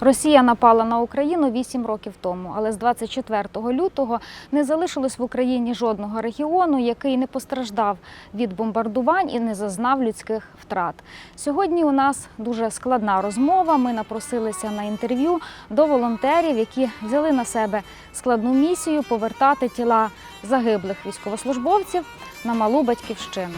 Росія напала на Україну 8 років тому, але з 24 лютого не залишилось в Україні жодного регіону, який не постраждав від бомбардувань і не зазнав людських втрат. Сьогодні у нас дуже складна розмова. Ми напросилися на інтерв'ю до волонтерів, які взяли на себе складну місію повертати тіла загиблих військовослужбовців на малу батьківщину.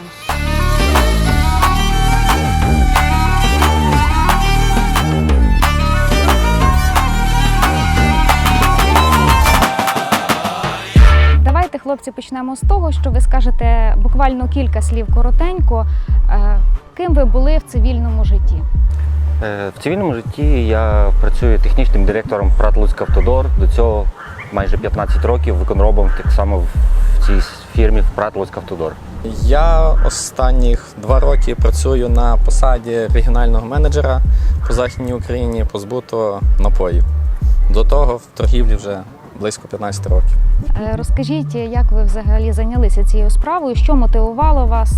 Давайте, хлопці, почнемо з того, що ви скажете буквально кілька слів коротенько. Е, Ким ви були в цивільному житті? Е, В цивільному житті я працюю технічним директором ПРАТ Луцьк Автодор. До цього майже 15 років виконробом так само в в цій фірмі в ПРАТ Луцьк Автодор. Я останніх два роки працюю на посаді регіонального менеджера по Західній Україні по збуту напоїв. До того в торгівлі вже близько 15 років. Е, Розкажіть, як ви взагалі зайнялися цією справою? Що мотивувало вас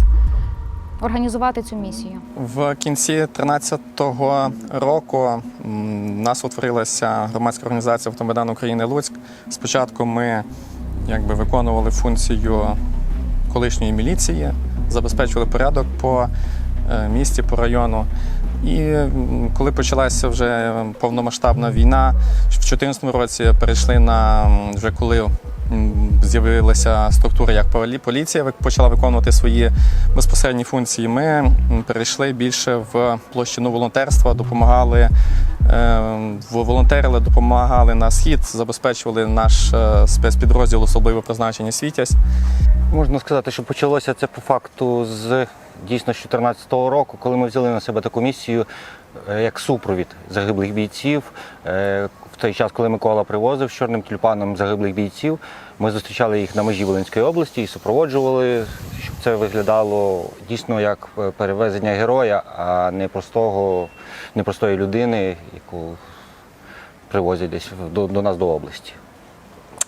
організувати цю місію? В кінці 2013 року у нас утворилася громадська організація Автомайдан України Луцьк. Спочатку ми якби, виконували функцію колишньої міліції, забезпечували порядок по е, місті, по району. І коли почалася вже повномасштабна війна, в 2014 році перейшли на вже коли з'явилася структура як полі- поліція, почала виконувати свої безпосередні функції. Ми перейшли більше в площину волонтерства, допомагали е, волонтерили, допомагали на схід, забезпечували наш е, спецпідрозділ особливе призначення світязь. Можна сказати, що почалося це по факту з дійсно з 2014 року, коли ми взяли на себе таку місію е, як супровід загиблих бійців. Е, В той час, коли Микола привозив з чорним тюльпаном загиблих бійців, ми зустрічали їх на межі Волинської області і супроводжували, щоб це виглядало дійсно як е, перевезення героя, а не простого, не простої людини, яку привозять десь до, до нас до області.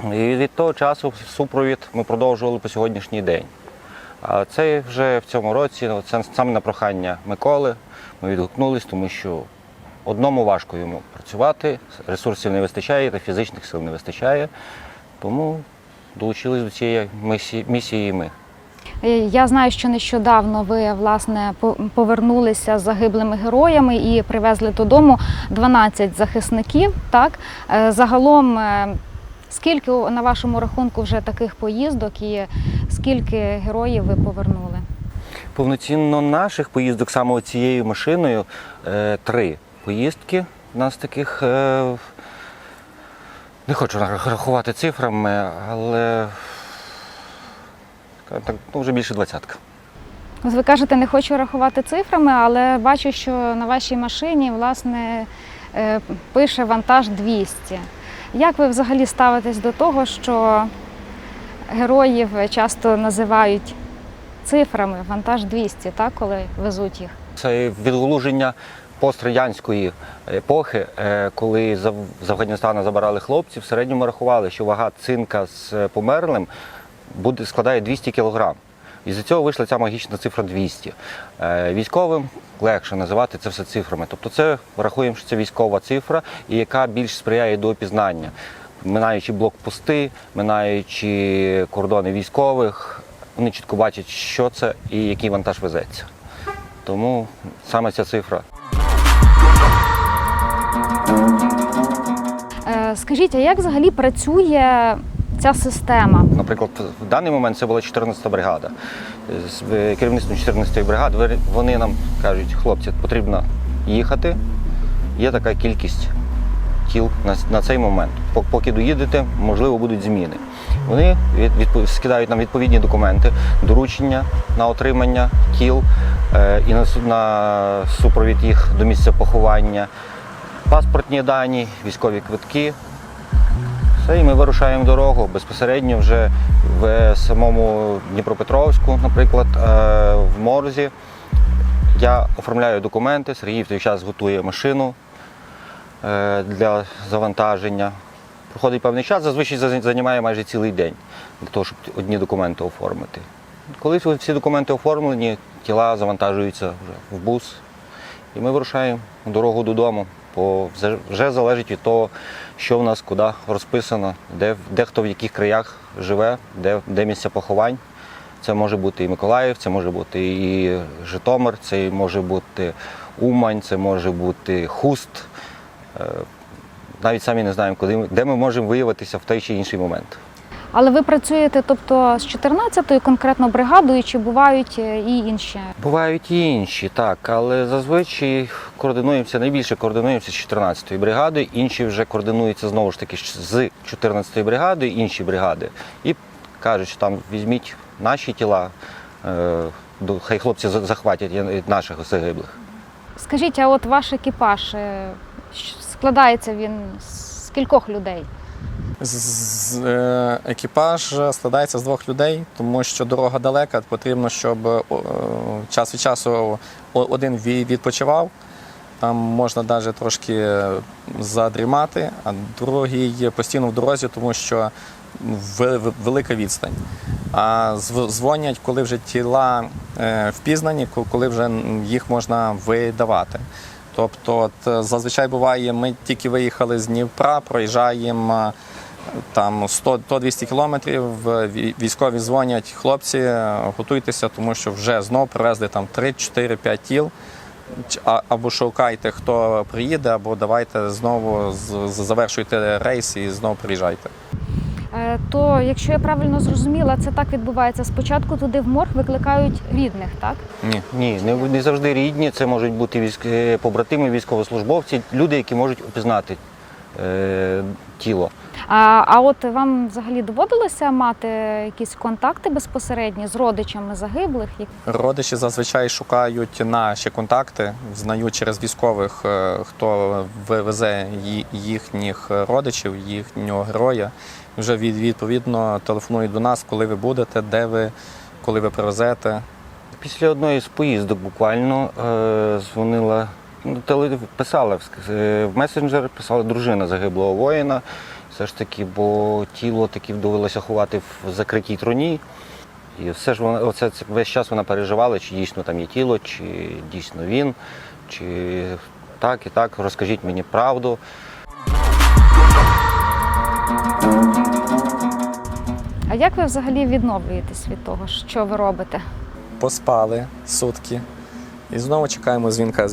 І від того часу супровід ми продовжували по сьогоднішній день. А це вже в цьому році, ну, це саме на прохання Миколи. Ми відгукнулись, тому що одному важко йому працювати, ресурсів не вистачає та фізичних сил не вистачає. Тому долучились до цієї місії, ми. Е, Я знаю, що нещодавно ви власне повернулися з загиблими героями і привезли додому 12 захисників. Так Е, загалом, е, скільки на вашому рахунку вже таких поїздок і скільки героїв ви повернули? Повноцінно наших поїздок саме цією машиною е, три поїздки. У нас таких е, не хочу рахувати цифрами, але так, ну, вже більше двадцятка. Ви кажете, не хочу рахувати цифрами, але бачу, що на вашій машині власне е, пише вантаж 200. Як ви взагалі ставитесь до того, що героїв часто називають цифрами вантаж 200, так, коли везуть їх? Це відголуження пострадянської епохи, е, коли з Аф- з Афганістану забирали хлопців, в середньому рахували, що вага цинка з е, померлим буде, складає 200 кг. І з цього вийшла ця магічна цифра 200. Е, Військовим легше називати це все цифрами. Тобто це рахуємо, що це військова цифра, і яка більш сприяє до опізнання. Минаючи блокпости, минаючи кордони військових, вони чітко бачать, що це і який вантаж везеться. Тому саме ця цифра. Е, Скажіть, а як взагалі працює ця система? Наприклад, в даний момент це була 14-та бригада. З керівництвом 14-ї бригади вони нам кажуть, хлопці, потрібно їхати. Є така кількість тіл на, на цей момент. Поки доїдете, можливо, будуть зміни. Вони від, скидають нам відповідні документи, доручення на отримання тіл е, і на, на супровід їх до місця поховання, паспортні дані, військові квитки. Все, і ми вирушаємо дорогу безпосередньо вже в самому Дніпропетровську, наприклад, е, в морзі. Я оформляю документи, Сергій в той час готує машину е, для завантаження. Проходить певний час, зазвичай займає майже цілий день для того, щоб одні документи оформити. Коли всі документи оформлені, тіла завантажуються вже в бус, і ми вирушаємо дорогу додому. Бо вже- залежить від того, що в нас куди розписано, де, де хто в яких краях живе, де, де місця поховань. Це може бути і Миколаїв, це може бути і Житомир, це може бути Умань, це може бути Хуст. Е, Навіть самі не знаємо, куди де ми можемо виявитися в той чи інший момент. Але ви працюєте, тобто з 14-ю конкретно бригадою, чи бувають е, і інші? Бувають і інші, так, але зазвичай координуємося, найбільше координуємося з 14-ї бригади, інші вже координуються знову ж таки з 14-ї бригади, інші бригади. І кажуть, що там візьміть наші тіла, е, хай хлопці за- захватять наших загиблих. Скажіть, а от ваш екіпаж е, складається він з кількох людей? Е, Екіпаж складається з двох людей, тому що дорога далека. Потрібно, щоб е, час від часу один відпочивав. Там можна навіть трошки задрімати, а другий постійно в дорозі, тому що ве- ве- велика відстань. А зв- дзвонять, коли вже тіла е, впізнані, коли вже їх можна видавати. Тобто, от, е, зазвичай буває, ми тільки виїхали з Дніпра, проїжджаємо е, там 100-200 кілометрів. Військові дзвонять, хлопці, е, готуйтеся, тому що вже знов привезли там 3-4-5 тіл. А- Або шукайте, хто приїде, або давайте знову завершуйте рейс і знову приїжджайте. Е, То, якщо я правильно зрозуміла, це так відбувається. Спочатку туди в морг викликають рідних, так? Ні. Ні, не, не завжди рідні, це можуть бути військ... е, побратими, військовослужбовці, люди, які можуть опізнати е, тіло. А, а от вам взагалі доводилося мати якісь контакти безпосередні з родичами загиблих? Родичі зазвичай шукають наші контакти, знають через військових, е, хто вивезе їхніх родичів, їхнього героя. Вже відповідно телефонують до нас, коли ви будете, де ви, коли ви привезете. Після одної з поїздок буквально е, дзвонила, е, в месенджер, писала дружина загиблого воїна. Все ж таки, бо тіло таки довелося ховати в закритій труні. І все ж вона оце весь час вона переживала, чи дійсно там є тіло, чи дійсно він, чи так і так, розкажіть мені правду. А як ви взагалі відновлюєтесь від того, що ви робите? Поспали сутки і знову чекаємо дзвінка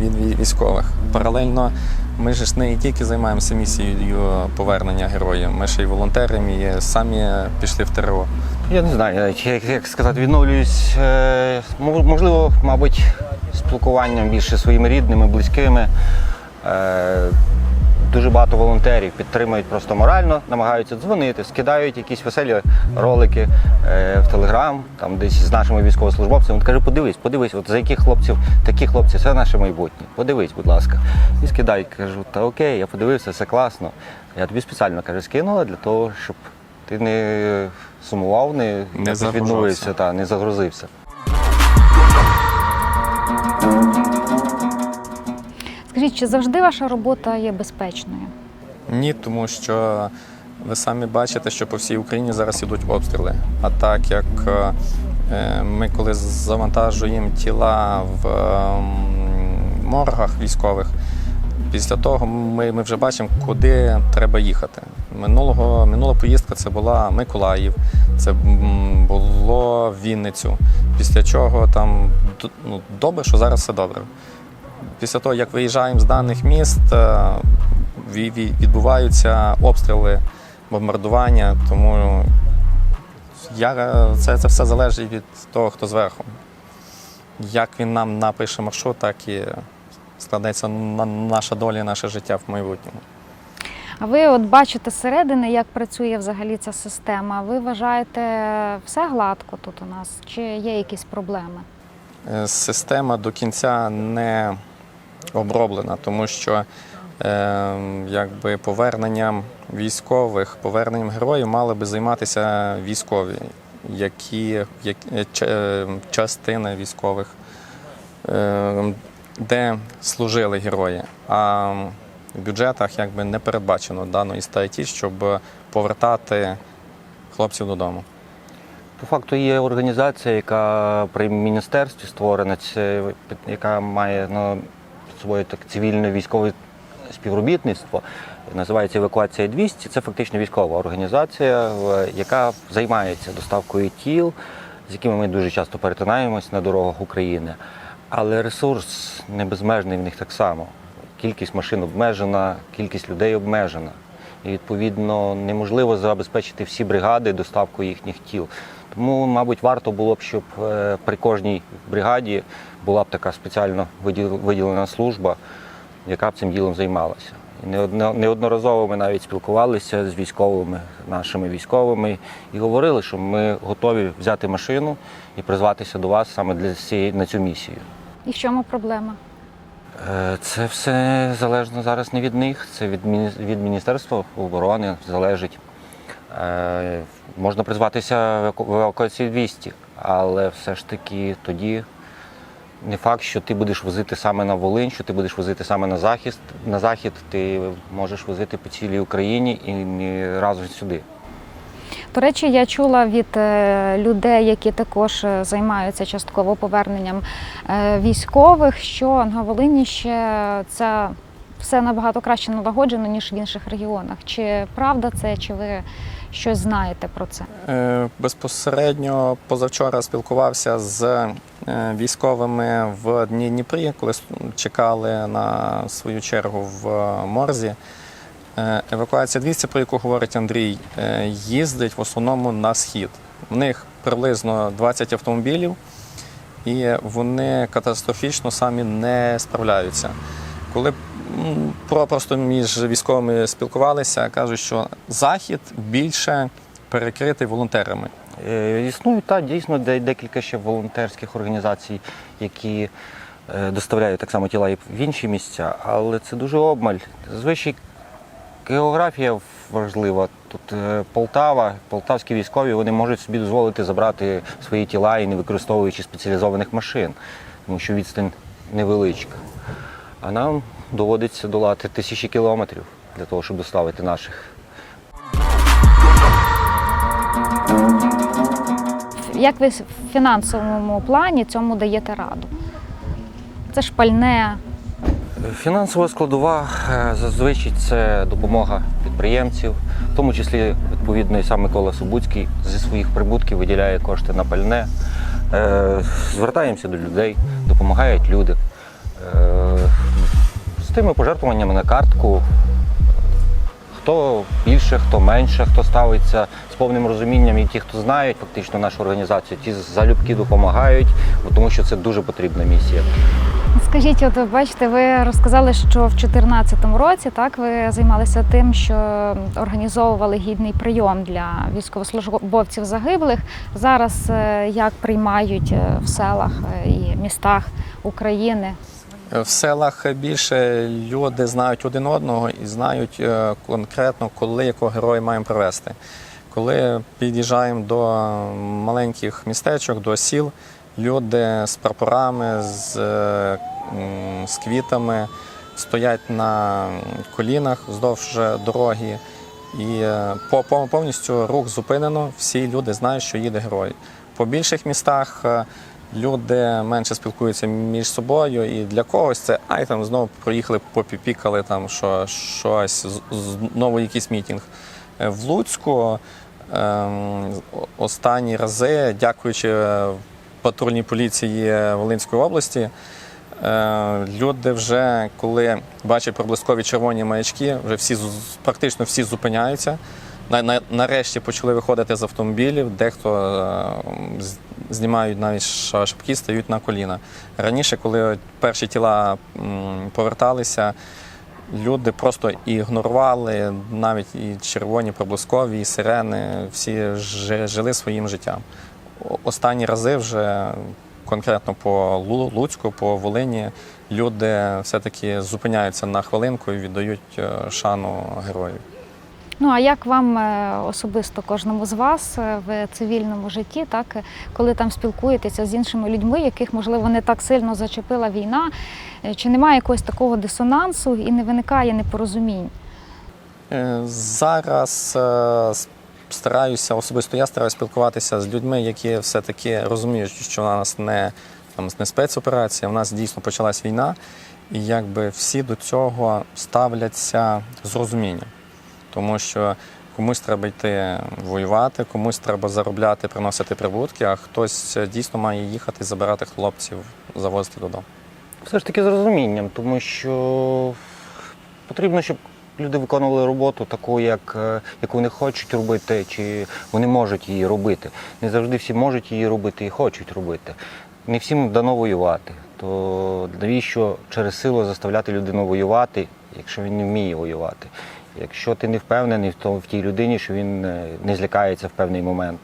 від військових. Паралельно ми ж не тільки займаємося місією повернення героїв, ми ще й волонтерами і самі пішли в ТРО. Я не знаю, як, як сказати, відновлююсь. Е, можливо, мабуть, спілкуванням більше своїми рідними, близькими. Дуже багато волонтерів підтримують просто морально, намагаються дзвонити, скидають якісь веселі ролики е, в Телеграм, там десь з нашими військовослужбовцями. Каже, подивись, подивись, от за яких хлопців, такі хлопці, це наше майбутнє. Подивись, будь ласка. І скидають, кажу, та окей, я подивився, все класно. Я тобі спеціально каже, скинула для того, щоб ти не сумував, не, загружався. відновився, та, не загрузився. Скажіть, чи завжди ваша робота є безпечною? Ні, тому що ви самі бачите, що по всій Україні зараз ідуть обстріли. А так як е, ми коли завантажуємо тіла в ем, моргах військових, після того ми, ми вже бачимо, куди треба їхати. Минулого, минула поїздка це була Миколаїв, це було Вінницю. Після чого там ну, добре, що зараз все добре. Після того, як виїжджаємо з даних міст, е, ві- ві- відбуваються обстріли, бомбардування, тому я, це, це все залежить від того, хто зверху. Як він нам напише маршрут, так і складеться наша доля, і наше життя в майбутньому. А ви от бачите зсередини, як працює взагалі ця система. Ви вважаєте все гладко тут у нас? Чи є якісь проблеми? Е, Система до кінця не оброблена, тому що е, якби поверненням військових, поверненням героїв мали би займатися військові, які, як, е, е, частини військових, е, де служили герої. А в бюджетах якби не передбачено даної статті, щоб повертати хлопців додому. По факту є організація, яка при міністерстві створена, яка має на собою так цивільно-військове співробітництво. Називається евакуація 200. Це фактично військова організація, яка займається доставкою тіл, з якими ми дуже часто перетинаємось на дорогах України. Але ресурс не безмежний в них так само. Кількість машин обмежена, кількість людей обмежена. І відповідно неможливо забезпечити всі бригади доставкою їхніх тіл. Тому, мабуть, варто було б, щоб е, при кожній бригаді була б така спеціально виділ- виділена служба, яка б цим ділом займалася. І неодноразово ми навіть спілкувалися з військовими, нашими військовими, і говорили, що ми готові взяти машину і призватися до вас саме для цієї на цю місію. І в чому проблема? Е, Це все залежно зараз не від них, це від, від Міністерства оборони залежить. Е, Можна призватися в еваку- в 200, але все ж таки тоді не факт, що ти будеш возити саме на Волинь, що ти будеш возити саме на захист, на захід, ти можеш возити по цілій Україні і не разом сюди. До речі, я чула від е, людей, які також е, займаються частково поверненням е, військових, що на Волині ще це все набагато краще налагоджено, ніж в інших регіонах. Чи правда це, чи ви щось знаєте про це? Е, Безпосередньо позавчора спілкувався з е, військовими в Дні Дніпрі, коли чекали на свою чергу в е, морзі. Евакуація 200, про яку говорить Андрій, їздить в основному на схід. В них приблизно 20 автомобілів, і вони катастрофічно самі не справляються. Коли просто між військовими спілкувалися, кажуть, що захід більше перекритий волонтерами. Е, Існують та дійсно де- декілька ще волонтерських організацій, які е, доставляють так само тіла і в інші місця, але це дуже обмаль. Зазвичай географія важлива. Тут е, Полтава, полтавські військові вони можуть собі дозволити забрати свої тіла і не використовуючи спеціалізованих машин, тому що відстань невеличка. А нам доводиться долати тисячі кілометрів для того, щоб доставити наших. Як ви в фінансовому плані цьому даєте раду? Це ж пальне, Фінансова складова е, зазвичай це допомога підприємців, в тому числі відповідно і сам Микола Собуцький зі своїх прибутків виділяє кошти на пальне. Е, Звертаємося до людей, допомагають люди. Е, З тими пожертвуваннями на картку. Хто більше, хто менше, хто ставиться з повним розумінням, і ті, хто знають фактично нашу організацію, ті залюбки допомагають, тому що це дуже потрібна місія. Скажіть, от бачите, ви розказали, що в 2014 році так ви займалися тим, що організовували гідний прийом для військовослужбовців загиблих. Зараз е, як приймають е, в селах е, і містах України? В селах більше люди знають один одного і знають е, конкретно, коли якого героя маємо привезти. Коли під'їжджаємо до маленьких містечок, до сіл, люди з прапорами, з, е, з квітами стоять на колінах вздовж дороги. І е, по- по- повністю рух зупинено, всі люди знають, що їде герой. По більших містах люди менше спілкуються між собою, і для когось це ай там знову проїхали, попіпікали там що, щось, знову якийсь мітінг. Е, В Луцьку ем, останні рази, дякуючи е, патрульній поліції Волинської області, Е, Люди вже, коли бачать проблискові червоні маячки, вже всі практично всі зупиняються. На- на- Нарешті почали виходити з автомобілів, дехто е, знімають навіть ша- шапки, стають на коліна. Раніше, коли перші тіла поверталися, люди просто ігнорували навіть і червоні проблискові, і сирени, всі жили своїм життям. Останні рази вже конкретно по Лу- Луцьку, по Волині, люди все-таки зупиняються на хвилинку і віддають е, шану героїв. Ну а як вам е, особисто кожному з вас е, в цивільному житті, так е, коли там спілкуєтеся з іншими людьми, яких можливо не так сильно зачепила війна, чи немає якогось такого дисонансу і не виникає непорозумінь? Зараз стараюся, особисто я стараюся спілкуватися з людьми, які все-таки розуміють, що в нас не, там, не спецоперація, в нас дійсно почалась війна. І якби всі до цього ставляться з розумінням, тому що комусь треба йти воювати, комусь треба заробляти, приносити прибутки, а хтось дійсно має їхати, забирати хлопців, завозити додому. Все ж таки з розумінням, тому що потрібно, щоб люди виконували роботу таку, як, е, яку вони хочуть робити, чи вони можуть її робити. Не завжди всі можуть її робити і хочуть робити. Не всім дано воювати. То навіщо через силу заставляти людину воювати, якщо він не вміє воювати? Якщо ти не впевнений в тому- в тій людині, що він е, не злякається в певний момент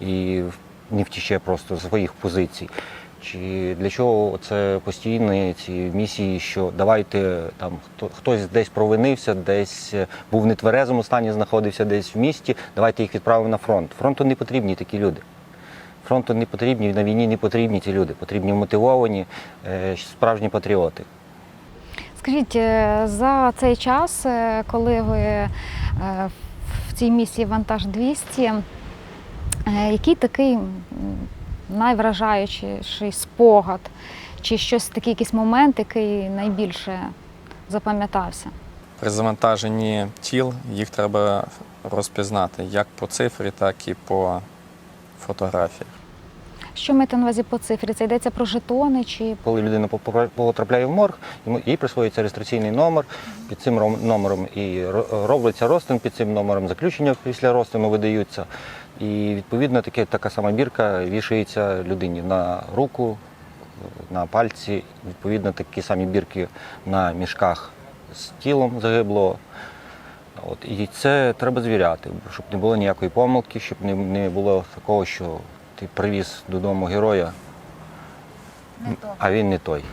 і не втіче просто з своїх позицій. Чи для чого це постійні ці місії, що давайте там хто хтось десь провинився, десь е, був в нетверезому стані, знаходився десь в місті, давайте їх відправимо на фронт. Фронту не потрібні такі люди. Фронту не потрібні, на війні не потрібні ці люди. Потрібні мотивовані, е, справжні патріоти. Скажіть, е, за цей час, е, коли ви е, в цій місії Вантаж 200, е, який такий м, найвражаючіший спогад, чи щось такий якийсь момент, який найбільше запам'ятався? При завантаженні тіл їх треба розпізнати як по цифрі, так і по фотографії. Що маєте на увазі по цифрі? Це йдеться про жетони чи Коли людина потрапляє в морг, їй присвоюється реєстраційний номер. Під цим ром- номером і ро- робиться розтин, під цим номером заключення після розтину видаються. І відповідно таке, така сама бірка вішається людині на руку, на пальці. Відповідно, такі самі бірки на мішках з тілом загиблого. От, і це треба звіряти, щоб не було ніякої помилки, щоб не було такого, що ти привіз додому героя, а він не той.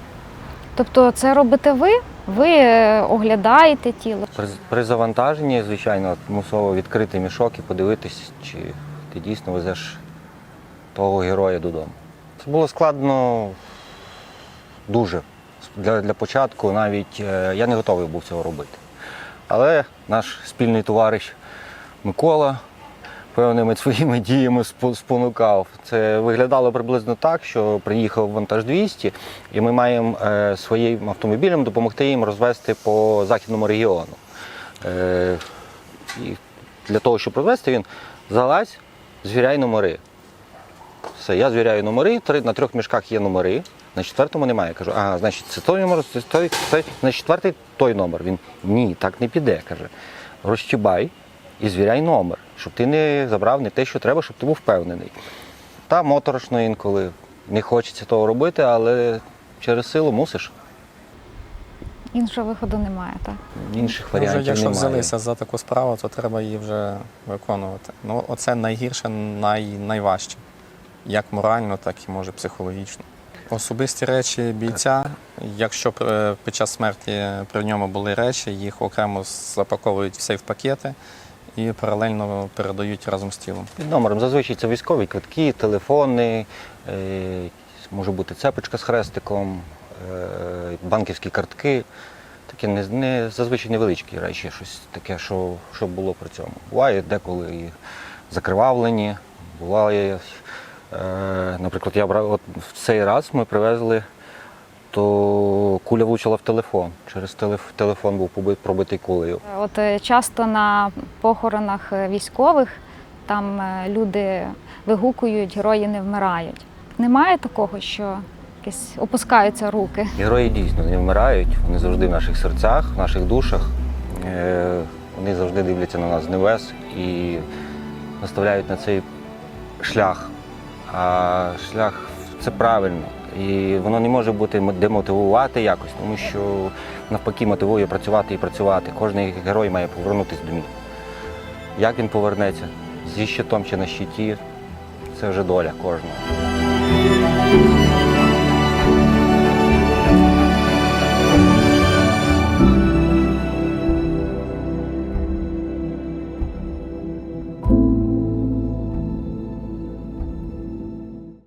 тобто це робите ви? Ви е, оглядаєте тіло? При, при завантаженні, звичайно, мусово відкрити мішок і подивитись, чи ти дійсно везеш того героя додому. Це було складно дуже. Для, для початку навіть е, я не готовий був цього робити. Але наш спільний товариш Микола певними своїми діями спонукав. Це виглядало приблизно так, що приїхав вантаж 200, і ми маємо е, своїм автомобілем допомогти їм розвести по західному регіону. Е, і для того, щоб розвести, він залазь, звіряй номери. Все, я звіряю номери, на трьох мішках є номери, на четвертому немає. Кажу, ага, значить, це той номер, це той, той, на четвертий той номер. Він ні, так не піде. каже. Розчібай і звіряй номер, щоб ти не забрав не те, що треба, щоб ти був впевнений. Та моторошно інколи не хочеться того робити, але через силу мусиш. Іншого виходу немає, так? Інших Ну, вже, варіантів якщо немає. взялися за таку справу, то треба її вже виконувати. Ну, оце найгірше, най, найважче. Як морально, так і може психологічно. Особисті речі бійця, якщо під час смерті при ньому були речі, їх окремо запаковують в сейф-пакети і паралельно передають разом з тілом. Під номером зазвичай це військові квитки, телефони, е, може бути цепочка з хрестиком, е, банківські картки. Таке не, не зазвичай невеличкі речі, щось таке, що, що було при цьому. Буває деколи і закривавлені, буває. Е, наприклад, я брав от в цей раз ми привезли, то куля влучила в телефон. Через телеф, телефон був пробитий кулею. От е, часто на похоронах е, військових там е, люди вигукують, герої не вмирають. Немає такого, що якось опускаються руки. Герої дійсно не вмирають, вони завжди в наших серцях, в наших душах. Е, Вони завжди дивляться на нас з небес і наставляють на цей шлях. А шлях це правильно. І воно не може бути демотивувати якось, тому що навпаки мотивує працювати і працювати. Кожний герой має повернутися до мій. Як він повернеться, зі щитом чи на щиті, це вже доля кожного.